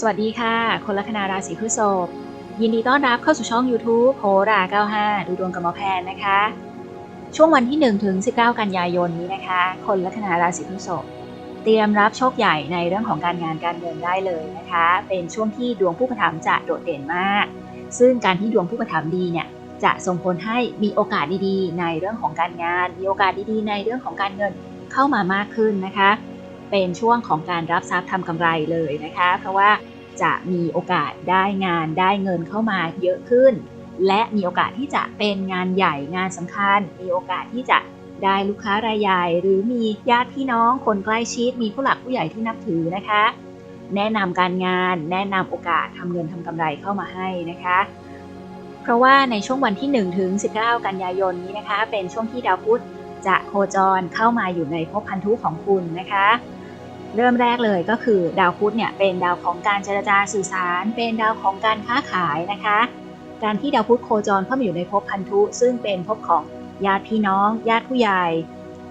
สวัสดีค่ะ คนลัคนาราศีพฤษภยินดีต้อนรับเข้าสู่ช่อง YouTube โหรา 95 ดูดวงกับหมอแพนนะคะ ช่วงวันที่ 1 ถึง 19 กันยายนนี้นะคะ คนลัคนาราศีพฤษภเตรียมรับโชคใหญ่ในเรื่องของการงานการเงินได้เลยนะคะ เป็นช่วงที่ดวงผู้ประถมจะโดดเด่นมาก ซึ่งการที่ดวงผู้ประถมดีเนี่ยจะส่งผลให้มีโอกาสดีๆ ในเรื่องของการงาน มีโอกาสดีๆ ในเรื่องของการเงินเข้ามามากขึ้นนะคะ เป็นช่วงของการรับทรัพย์ทำกำไรเลยนะคะ เพราะว่าจะมีโอกาสได้งานได้เงินเข้ามาเยอะขึ้น และมีโอกาสที่จะเป็นงานใหญ่งานสำคัญ มีโอกาสที่จะได้ลูกค้ารายใหญ่ หรือมีญาติพี่น้องคนใกล้ชิด มีผู้หลักผู้ใหญ่ที่นับถือนะคะ แนะนำการงาน แนะนำโอกาสทำเงินทำกำไรเข้ามาให้นะคะ เพราะว่าในช่วงวันที่1ถึง19 กันยายนนี้นะคะ เป็นช่วงที่ดาวพุธจะโคจรเข้ามาอยู่ในภพพันธุของคุณนะคะ เริ่มแรกเลยก็คือดาวพุธเนี่ยเป็นดาวของการเจรจาสื่อสาร เป็นดาวของการค้าขายนะคะ การที่ดาวพุธโคจรเข้ามาอยู่ในภพพันธุ ซึ่งเป็นภพของญาติพี่น้อง ญาติผู้ใหญ่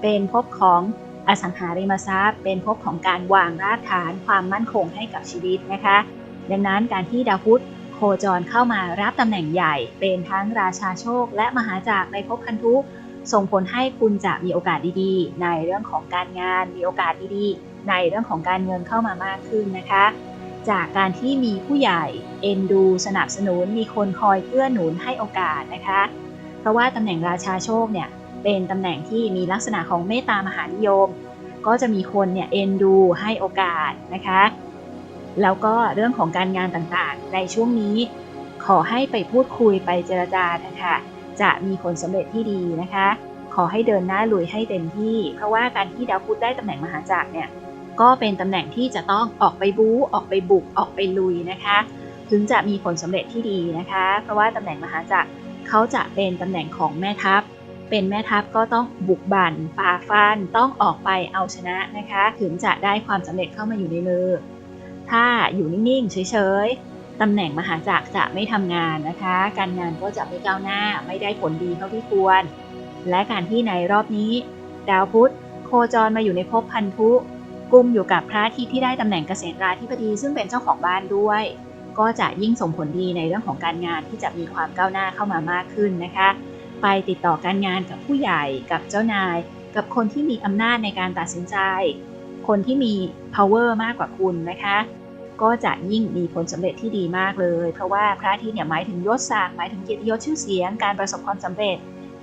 เป็นภพของอสังหาริมทรัพย์ เป็นภพของการวางรากฐานความมั่นคงให้กับชีวิตนะคะ ดังนั้นการที่ดาวพุธโคจรเข้ามารับตำแหน่งใหญ่ เป็นทั้งราชาโชค และมหาจักรในภพพันธุส่งผลให้คุณจะมีโอกาสดีๆ ในเรื่องของการงาน มีโอกาสดีๆ ในเรื่องของการเงินเข้ามามากขึ้นนะคะ จากการที่มีผู้ใหญ่เอ็นดูสนับสนุนมีคนคอยเกื้อหนุนให้โอกาสนะคะ เพราะว่าตำแหน่งราชาโชคเนี่ยเป็นตำแหน่งที่มีลักษณะของเมตตามหานิยม ก็จะมีคนเนี่ยเอ็นดูให้โอกาสนะคะ แล้วก็เรื่องของการงานต่างๆ ในช่วงนี้ขอให้ไปพูดคุยไปเจรจานะคะจะมีผลสำเร็จที่ดีนะคะ ขอให้เดินหน้าลุยให้เต็มที่ เพราะว่าการที่ดาวพุธได้ตำแหน่งมหาจักรเนี่ย ก็เป็นตำแหน่งที่จะต้องออกไปบู๊ออกไปบุกออกไปลุยนะคะ ถึงจะมีผลสำเร็จที่ดีนะคะ เพราะว่าตำแหน่งมหาจักรเขาจะเป็นตำแหน่งของแม่ทัพ เป็นแม่ทัพก็ต้องบุกบั่นฝ่าฟันต้องออกไปเอาชนะนะคะ ถึงจะได้ความสำเร็จเข้ามาอยู่ในมือ ถ้าอยู่นิ่งๆเฉยๆตำแหน่งมหาจักรจะไม่ทำงานนะคะ การงานก็จะไม่ก้าวหน้า ไม่ได้ผลดีเท่าที่ควร และการที่ในรอบนี้ ดาวพุธโคจรมาอยู่ในภพพันธุ กุมอยู่กับพระอาทิตย์ที่ได้ตำแหน่งเกษตราธิบดีซึ่งเป็นเจ้าของบ้านด้วย ก็จะยิ่งส่งผลดีในเรื่องของการงานที่จะมีความก้าวหน้าเข้ามามากขึ้นนะคะ ไปติดต่อการงานกับผู้ใหญ่กับเจ้านาย กับคนที่มีอำนาจในการตัดสินใจ คนที่มี power มากกว่าคุณนะคะ ก็จะยิ่งมีผลสำเร็จที่ดีมากเลย เพราะว่าพระอาทิตย์เนี่ยหมายถึงยศศักดิ์หมายถึงเกียรติยศชื่อเสียงการประสบความสำเร็จ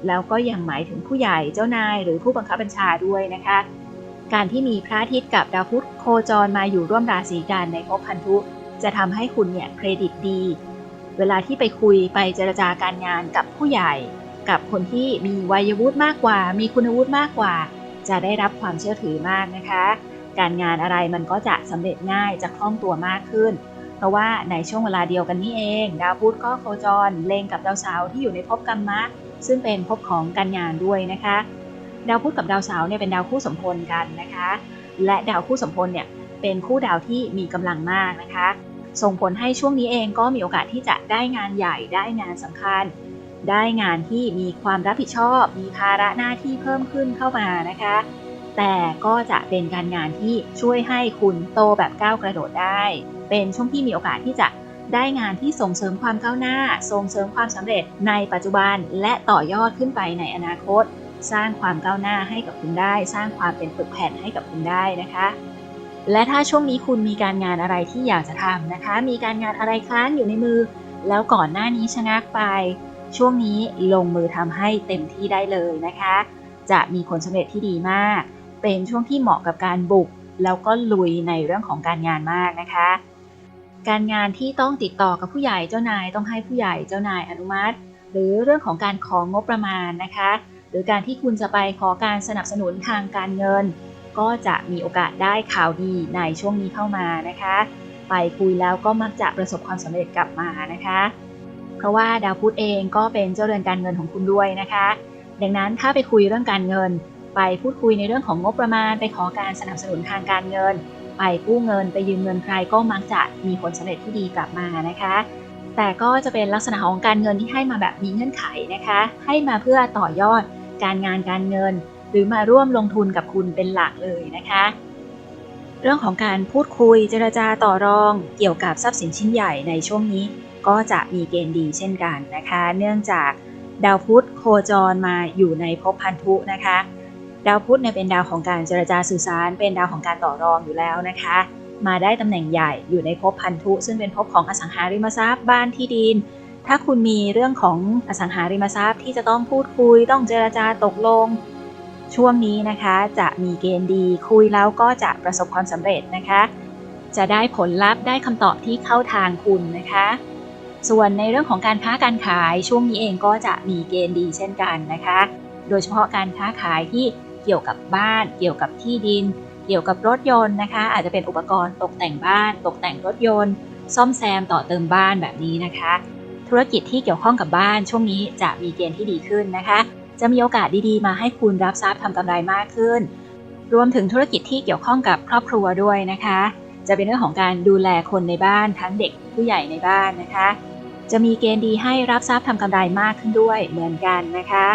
แล้วก็ยังหมายถึงผู้ใหญ่เจ้านาย หรือผู้บังคับบัญชาด้วยนะคะ การที่มีพระอาทิตย์กับดาวพุธโคจรมาอยู่ร่วมราศีกันในภพพันธุ จะทำให้คุณเนี่ยเครดิตดี เวลาที่ไปคุยไปเจรจาการงานกับผู้ใหญ่ กับคนที่มีวัยวุฒิมากกว่า มีคุณวุฒิมากกว่า จะได้รับความเชื่อถือมากนะคะ การงานอะไรมันก็จะสำเร็จง่ายจะคล่องตัวมากขึ้น เพราะว่าในช่วงเวลาเดียวกันนี้เอง ดาวพุธก็โคจรเล็งกับดาวเสาร์ที่อยู่ในภพกรรมะซึ่งเป็นภพของการงานด้วยนะคะ ดาวพุธกับดาวเสาร์เนี่ยเป็นดาวคู่สมพลกันนะคะ และดาวคู่สมพลเนี่ยเป็นคู่ดาวที่มีกำลังมากนะคะ ส่งผลให้ช่วงนี้เองก็มีโอกาสที่จะได้งานใหญ่ได้งานสำคัญ ได้งานที่มีความรับผิดชอบ มีภาระหน้าที่เพิ่มขึ้นเข้ามานะคะ แต่ก็จะเป็นการงานที่ช่วยให้คุณโตแบบก้าวกระโดดได้ เป็นช่วงที่มีโอกาสที่จะได้งานที่ส่งเสริมความก้าวหน้า ส่งเสริมความสำเร็จในปัจจุบันและต่อยอดขึ้นไปในอนาคต สร้างความก้าวหน้าให้กับคุณได้ สร้างความเป็นปึกแผ่นให้กับคุณได้นะคะ และถ้าช่วงนี้คุณมีการงานอะไรที่อยากจะทำนะคะ มีการงานอะไรค้างอยู่ในมือ แล้วก่อนหน้านี้ชะงักไป ช่วงนี้ลงมือทำให้เต็มที่ได้เลยนะคะ จะมีผลสำเร็จที่ดีมาก เป็นช่วงที่เหมาะกับการบุก แล้วก็ลุยในเรื่องของการงานมากนะคะ การงานที่ต้องติดต่อกับผู้ใหญ่เจ้านายต้องให้ผู้ใหญ่เจ้านายอนุมัติ หรือเรื่องของการของงบประมาณนะคะ หรือการที่คุณจะไปขอการสนับสนุนทางการเงิน ก็จะมีโอกาสได้ข่าวดีในช่วงนี้เข้ามานะคะ ไปคุยแล้วก็มักจะประสบความสำเร็จกลับมานะคะ เพราะว่าดาวพุธเองก็เป็นเจ้าเรือนการเงินของคุณด้วยนะคะ ดังนั้นถ้าไปคุยเรื่องการเงิน ไปพูดคุยในเรื่องของงบประมาณ ไปขอการสนับสนุนทางการเงิน ไปกู้เงิน ไปยืมเงินใครก็มักจะมีผลสำเร็จที่ดีกลับมานะคะแต่ก็จะเป็นลักษณะของการเงินที่ให้มาแบบมีเงื่อนไขนะคะ ให้มาเพื่อต่อยอด การงานการเงิน หรือมาร่วมลงทุนกับคุณเป็นหลักเลยนะคะ เรื่องของการพูดคุยเจรจาต่อรองเกี่ยวกับทรัพย์สินชิ้นใหญ่ในช่วงนี้ ก็จะมีเกณฑ์ดีเช่นกันนะคะ เนื่องจากดาวพุธโคจรมาอยู่ในภพพันธุนะคะ ดาวพุธเนี่ยเป็นดาวของการเจรจาสื่อสาร เป็นดาวของการต่อรองอยู่แล้วนะคะ มาได้ตำแหน่งใหญ่อยู่ในภพพันธุ ซึ่งเป็นภพของอสังหาริมทรัพย์บ้านที่ดิน ถ้าคุณมีเรื่องของอสังหาริมทรัพย์ที่จะต้องพูดคุย ต้องเจรจาตกลง ช่วงนี้นะคะจะมีเกณฑ์ดีคุยแล้วก็จะประสบความสำเร็จนะคะ จะได้ผลลัพธ์ได้คำตอบที่เข้าทางคุณนะคะ ส่วนในเรื่องของการค้าการขายช่วงนี้เองก็จะมีเกณฑ์ดีเช่นกันนะคะ โดยเฉพาะการค้าขายที่เกี่ยวกับบ้าน เกี่ยวกับที่ดิน เกี่ยวกับรถยนต์นะคะ อาจจะเป็นอุปกรณ์ตกแต่งบ้าน ตกแต่งรถยนต์ ซ่อมแซมต่อเติมบ้านแบบนี้นะคะ ธุรกิจที่เกี่ยวข้องกับบ้านช่วงนี้จะมีเกณฑ์ที่ดีขึ้นนะคะ จะมีโอกาสดีๆ มาให้คุณรับทรัพย์ทำกำไรมากขึ้น รวมถึงธุรกิจที่เกี่ยวข้องกับครอบครัวด้วยนะคะ จะเป็นเรื่องของการดูแลคนในบ้านทั้งเด็กผู้ใหญ่ในบ้านนะคะ จะมีเกณฑ์ดีให้รับทรัพย์ทำกำไรมากขึ้นด้วยเหมือนกันนะคะ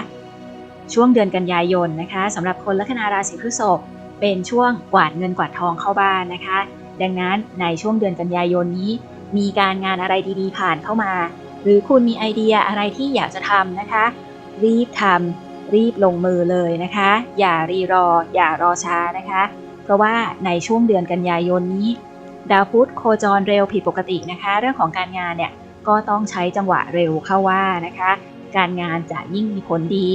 ช่วงเดือนกันยายนนะคะสำหรับคนลัคนาราศีพฤษภเป็นช่วงกวาดเงินกวาดทองเข้าบ้านนะคะ ดังนั้นในช่วงเดือนกันยายนนี้ มีการงานอะไรดีๆผ่านเข้ามา รือคุณมีไอเดียอะไรที่อยากจะทำนะคะ รีบทำรีบลงมือเลยนะคะ อย่ารีรอ อย่ารอช้านะคะ เพราะว่าในช่วงเดือนกันยายนนี้ ดาวพุธโคจรเร็วผิดปกตินะคะ เรื่องของการงานเนี่ยก็ต้องใช้จังหวะเร็วเข้าว่านะคะ การงานจะยิ่งมีผลดี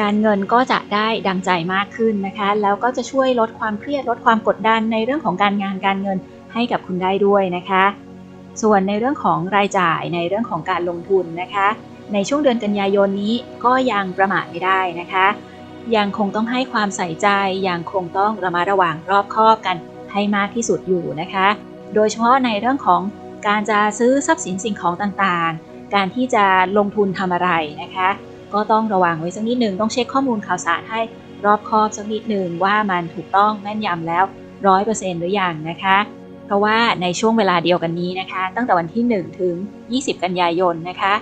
การเงินก็จะได้ดังใจมากขึ้นนะคะ แล้วก็จะช่วยลดความเครียดลดความกดดันในเรื่องของการงานการเงินให้กับคุณได้ด้วยนะคะ ส่วนในเรื่องของรายจ่ายในเรื่องของการลงทุนนะคะ ในช่วงเดือนกันยายนนี้ก็ยังประมาทไม่ได้นะคะ ยังคงต้องให้ความใส่ใจยังคงต้องระมัดระวังรอบคอบกันให้มากที่สุดอยู่นะคะ โดยเฉพาะในเรื่องของการจะซื้อทรัพย์สินสิ่งของต่างๆ การที่จะลงทุนทำอะไรนะคะ ก็ต้องระวังไว้สักนิดหนึ่งต้องเช็คข้อมูลข่าวสารให้รอบคอบสักนิดหนึ่งว่ามันถูกต้องแม่นยำแล้วร้อยเปอร์เซ็นต์หรือยังนะคะ เพราะว่าในช่วงเวลาเดียวกันนี้นะคะ ตั้งแต่วันที่ 1 ถึง 20 กันยายนนะคะ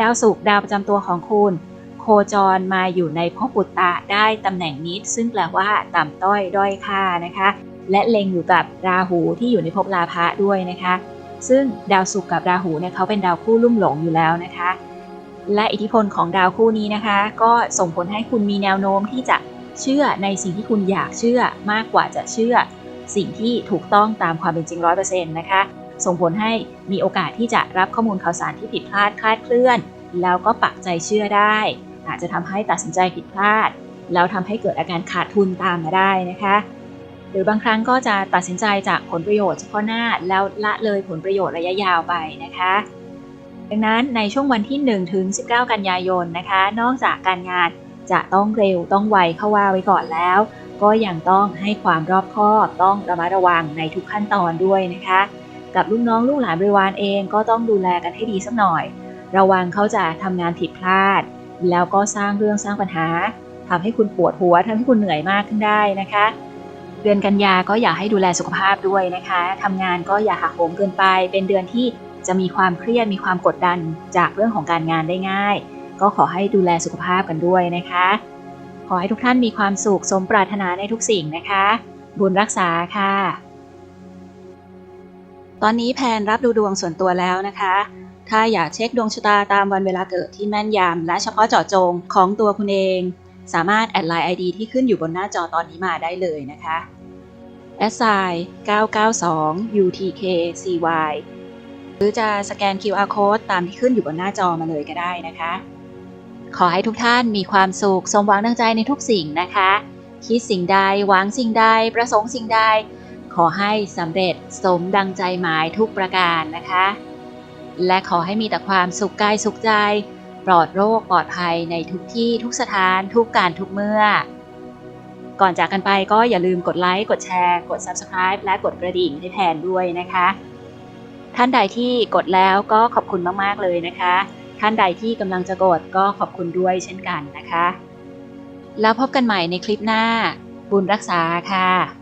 ดาวศุกร์ดาวประจำตัวของคุณ โคจรมาอยู่ในภพปุตตะได้ตำแหน่งนิด ซึ่งแปลว่าต่ำต้อยด้อยค่านะคะ และเล็งอยู่กับราหูที่อยู่ในภพลาภะด้วยนะคะ ซึ่งดาวศุกร์กับราหูเนี่ยเขาเป็นดาวคู่ลุ่มหลงอยู่แล้วนะคะ และอิทธิพลของดาวคู่นี้นะคะ ก็ส่งผลให้คุณมีแนวโน้มที่จะเชื่อในสิ่งที่คุณอยากเชื่อมากกว่าจะเชื่อ สิ่งที่ถูกต้องตามความเป็นจริงร้อยเปอร์เซ็นต์นะคะ ส่งผลให้มีโอกาสที่จะรับข้อมูลข่าวสารที่ผิดพลาดคลาดเคลื่อน แล้วก็ปักใจเชื่อได้ อาจจะทำให้ตัดสินใจผิดพลาด แล้วทำให้เกิดอาการขาดทุนตามมาได้นะคะ หรือบางครั้งก็จะตัดสินใจจากผลประโยชน์เฉพาะหน้าแล้วละเลยผลประโยชน์ระยะยาวไปนะคะดังนั้นในช่วงวันที่1ถึง19 กันยายนนะคะ นอกจากการงานจะต้องเร็วต้องไวเข้าว่าไว้ก่อนแล้ว ก็ยังต้องให้ความรอบคอบต้องระมัดระวังในทุกขั้นตอนด้วยนะคะ กับลูกน้องลูกหลานบริวารเองก็ต้องดูแลกันให้ดีสักหน่อย ระวังเขาจะทำงานผิดพลาด แล้วก็สร้างเรื่องสร้างปัญหาทำให้คุณปวดหัวทำให้คุณเหนื่อยมากขึ้นได้นะคะ เดือนกันยาก็อยากให้ดูแลสุขภาพด้วยนะคะทำงานก็อย่าหักโหมเกินไป เป็นเดือนที่จะมีความเครียดมีความกดดันจากเรื่องของการงานได้ง่าย ก็ขอให้ดูแลสุขภาพกันด้วยนะคะ ขอให้ทุกท่านมีความสุขสมปรารถนาในทุกสิ่งนะคะ บุญรักษาค่ะ ตอนนี้แพนรับดูดวงส่วนตัวแล้วนะคะ ถ้าอยากเช็คดวงชะตาตามวันเวลาเกิดที่แม่นยำและเฉพาะเจาะจงของตัวคุณเอง สามารถแอดไลน์ ID ที่ขึ้นอยู่บนหน้าจอตอนนี้มาได้เลยนะคะ s i 992 UTKCY หรือจะสแกน QR code ตามที่ขึ้นอยู่บนหน้าจอมาเลยก็ได้นะคะ ขอให้ทุกท่านมีความสุข สมหวังดังใจในทุกสิ่งนะคะ คิดสิ่งใด หวังสิ่งใด ประสงค์สิ่งใด ขอให้สำเร็จสมดังใจหมายทุกประการนะคะ และขอให้มีแต่ความสุขกายสุขใจ ปลอดโรคปลอดภัยในทุกที่ทุกสถานทุกการทุกเมื่อ ก่อนจากกันไปก็อย่าลืมกดไลค์กดแชร์ กด Subscribe และกดกระดิ่งให้แทนด้วยนะคะ ท่านใดที่กดแล้วก็ขอบคุณมากๆเลยนะคะ ท่านใดที่กำลังจะกดก็ขอบคุณด้วยเช่นกันนะคะ แล้วพบกันใหม่ในคลิปหน้า บุญรักษาค่ะ